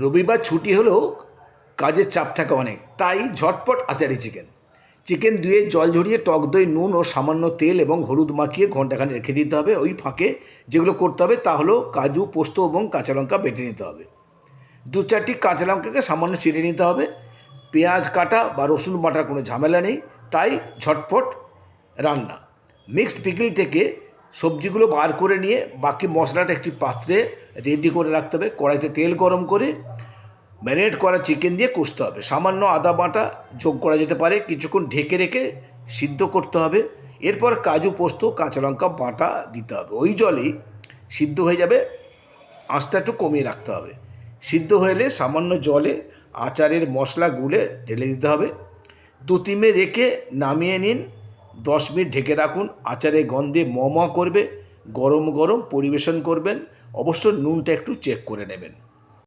রবিবার ছুটি হলেও কাজের চাপ থাকে অনেক, তাই ঝটপট আচারি চিকেন। চিকেন ধুয়ে জল ঝরিয়ে টক দই, নুন ও সামান্য তেল এবং হলুদ মাখিয়ে ঘন্টাখানে রেখে দিতে হবে। ওই ফাঁকে যেগুলো করতে হবে তা হলো কাজু, পোস্ত এবং কাঁচা লঙ্কা বেটে নিতে হবে। দু চারটি কাঁচা লঙ্কাকে সামান্য চিড়ে নিতে হবে। পেঁয়াজ কাটা বা রসুন বাটার কোনো ঝামেলা নেই, তাই ঝটপট রান্না। মিক্সড পিকিল থেকে সবজিগুলো বার করে নিয়ে বাকি মশলাটা একটি পাত্রে রেডি করে রাখতে হবে। কড়াইতে তেল গরম করে ম্যারিনেট করা চিকেন দিয়ে কষতে হবে। সামান্য আদা বাটা যোগ করা যেতে পারে। কিছুক্ষণ ঢেকে রেখে সিদ্ধ করতে হবে। এরপর কাজু পোস্ত, কাঁচা লঙ্কা বাটা দিতে হবে। ওই জলেই সিদ্ধ হয়ে যাবে। আঁচটা একটু কমিয়ে রাখতে হবে। সিদ্ধ হলে সামান্য জলে আচারের মশলা গুলে ঢেলে দিতে হবে। দু মিনিট রেখে নামিয়ে নিন। দশ মিনিট ঢেকে রাখুন, আচারে গন্ধে ম করবে, গরম গরম পরিবেশন করবেন, অবশ্য নুনটা একটু চেক করে নেবেন।